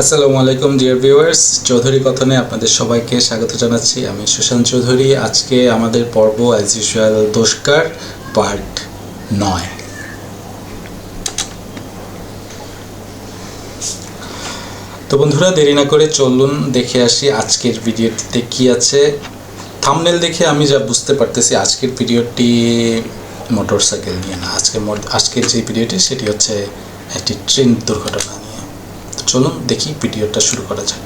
আসসালামু আলাইকুম dear viewers Chowdhury কথনে আপনাদের সবাইকে স্বাগত জানাচ্ছি। আমি সুশান্ত চৌধুরী। আজকে আমাদের পর্ব অ্যাজ ইউজুয়াল দোষকার পার্ট নয়। তো বন্ধুরা, দেরি না করে চলুন, দেখে আসি আজকের ভিডিওটিতে কি আছে। থামনেল দেখে আমি যা বুঝতে পারতেছি, আজকের ভিডিওটি মোটরসাইকেল নিয়ে না। আজকে আজকের যে ভিডিওটি, সেটি হচ্ছে একটি ট্রেন দুর্ঘটনা। চলুন দেখি ভিডিওটা শুরু করা যাক।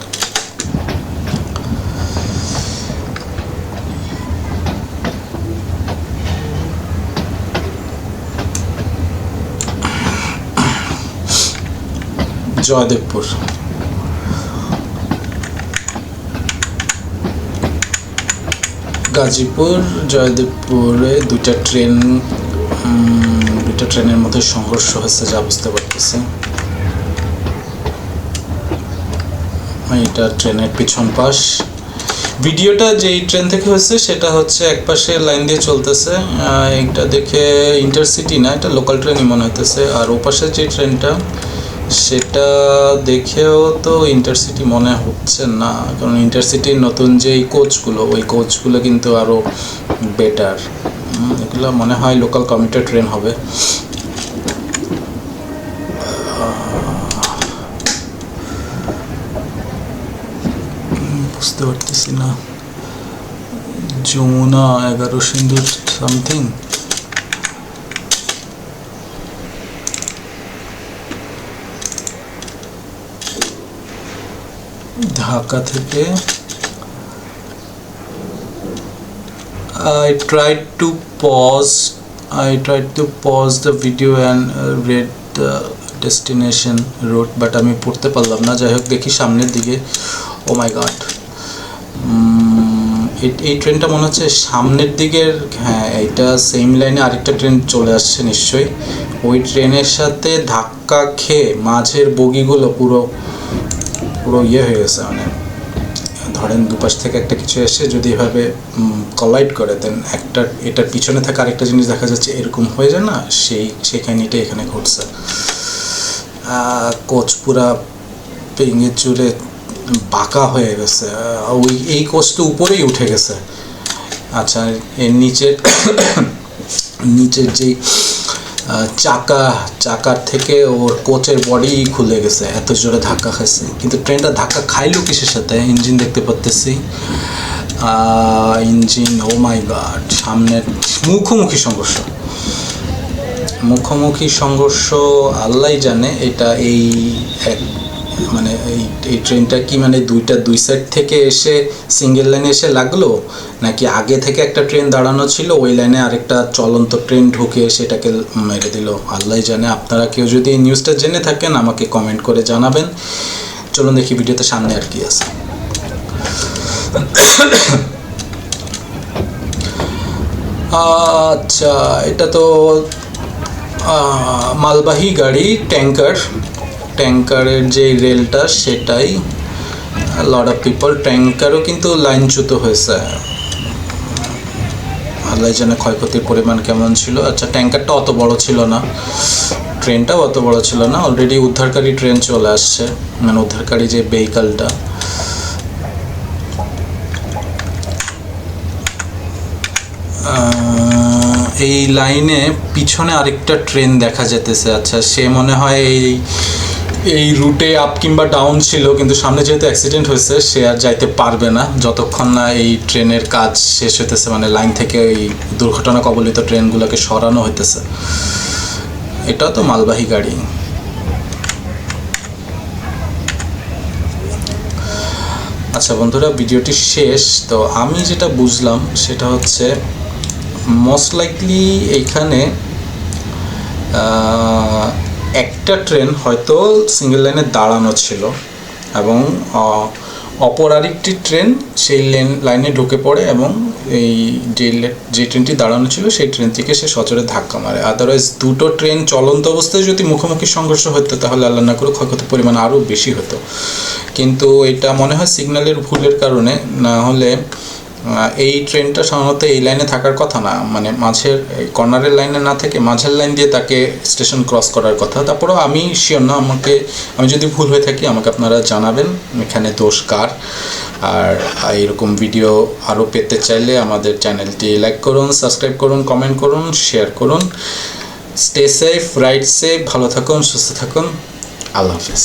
জয়দেবপুর। গাজীপুর, জয়দেবপুরে দুইটা ট্রেন দুইটা ট্রেনের মধ্যে সংঘর্ষ হয়েছে, যা বুঝতে পারতেছি। এটা ট্রেনের পিছন পাশ। ভিডিওটা যেই ট্রেন থেকে হয়েছে, সেটা হচ্ছে এক পাশে লাইন দিয়ে চলতেছে। এটা দেখে ইন্টারসিটি না, এটা লোকাল ট্রেনই মনে হইতেছে। আর ওপাশে যে ট্রেনটা, সেটা দেখেও তো ইন্টারসিটি মনে হচ্ছে না। কারণ ইন্টারসিটির নতুন যেই কোচগুলো, ওই কোচগুলো কিন্তু আরও বেটার এগুলো মনে হয় লোকাল কমিউটার ট্রেন হবে। বুঝতে পারতেছি না যমুনা এগারো সিন্ধু সামথিং ঢাকা থেকে tried to pause I tried to pause the video and uh, read the destination route but আমি পড়তে পারলাম না যাই হোক দেখি সামনের দিকে ও মাই গড এই ট্রেনটা মনে হচ্ছে সামনের দিকের হ্যাঁ এইটা সেম লাইনে আরেকটা ট্রেন চলে আসছে নিশ্চয়ই। ওই ট্রেনের সাথে ধাক্কা খেয়ে মাঝের বগিগুলো পুরো পুরো ইয়ে হয়ে গেছে মানে। ধরেন দুপাশ থেকে একটা কিছু এসে যদি এভাবে কলাইড করে দেন একটা এটার পিছনে থাকা আরেকটা জিনিস দেখা যাচ্ছে এরকম হয়ে যায় না, সেই কাহিনিটা এখানে ঘটছে। কোচপুরা কোচ পুরা ভেঙে চুরে বাঁকা হয়ে গেছে। ওই, এই কোচটা উপরেই উঠে গেছে। আচ্ছা এর নিচের নিচের যে চাকা, চাকার থেকে ওর কোচের বডি খুলে গেছে, এত জোরে ধাক্কা খাইছে। কিন্তু ট্রেনটা ধাক্কা খাইলো কিসের সাথে? ইঞ্জিন দেখতে পারতেছি। ইঞ্জিন ও মাই গড সামনের মুখোমুখি সংঘর্ষ। মুখোমুখি সংঘর্ষ আল্লাহ জানে, এটা এই এক মানে এই এই ট্রেনটা কি মানে দুইটা, দুই সাইড থেকে এসে সিঙ্গেল লাইনে এসে লাগল? নাকি আগে থেকে একটা ট্রেন দাঁড়ানো ছিল, ওই লাইনে আরেকটা চলন্ত ট্রেন ঢুকে সেটাকে মেরে দিল? আল্লাহ জানে। আপনারা কেউ যদি এই নিউজটা জেনে থাকেন, আমাকে কমেন্ট করে জানাবেন। চলুন দেখি ভিডিওতে সামনে আর কি আছে। আচ্ছা এটা তো মালবাহী গাড়ি ট্যাঙ্কার ট্যাঙ্কারের যে রেলটা, সেটাই লট অফ পিপল ট্যাঙ্কারও কিন্তু লাইনচ্যুত হয়েছে। আল্লাহ জানে ক্ষয়ক্ষতির পরিমাণ কেমন ছিল। আচ্ছা ট্যাঙ্কারটা অত বড় ছিল না। ট্রেনটাও অত বড় ছিল না। অলরেডি উদ্ধারকারী ট্রেন চলে আসছে। মানে উদ্ধারকারী যে ভেহিকালটা এই লাইনে পিছনে আরেকটা ট্রেন দেখা যেতেছে। আচ্ছা সে মনে হয় এই এই রুটে আপ কিংবা ডাউন ছিল, কিন্তু সামনে যেহেতু অ্যাক্সিডেন্ট হয়েছে, সে আর যাইতে পারবে না। যতক্ষণ না এই ট্রেনের কাজ শেষ হইতেছে মানে লাইন থেকে এই দুর্ঘটনা কবলিত ট্রেনগুলোকে সরানো হইতেছে। এটা তো মালবাহী গাড়ি। আচ্ছা বন্ধুরা, ভিডিওটি শেষ। তো আমি যেটা বুঝলাম, সেটা হচ্ছে মোস্ট লাইকলি এইখানে একটা ট্রেন হয়তো সিঙ্গেল লাইনে দাঁড়ানো ছিল এবং অপর আরেকটি ট্রেন সেই লেন লাইনে ঢুকে পড়ে এবং এই যে যে ট্রেনটি দাঁড়ানো ছিল সেই ট্রেন থেকে সে সচরে ধাক্কা মারে। আদারওয়াইজ দুটো ট্রেন চলন্ত অবস্থায় যদি মুখোমুখি সংঘর্ষ হতো তাহলে আল্লাহ না করে ক্ষয়ক্ষতির পরিমাণ আরও বেশি হতো। কিন্তু এটা মনে হয় সিগন্যালের ভুলের কারণে না হলে এই ট্রেনটা সাধারণত এই লাইনে থাকার কথা না। মানে মাঝের কর্নারের লাইনে না থেকে মাঝের লাইন দিয়ে তাকে স্টেশন ক্রস করার কথা। তারপরেও আমি শিওর না, আমাকে, আমি যদি ভুল হয়ে থাকি, আমাকে আপনারা জানাবেন। এখানে দোষ কার? আর এরকম ভিডিও আরও পেতে চাইলে আমাদের চ্যানেলটি লাইক করুন সাবস্ক্রাইব করুন কমেন্ট করুন শেয়ার করুন। স্টে সেফ রাইট সেফ ভালো থাকুন, সুস্থ থাকুন। আল্লাহ হাফেজ।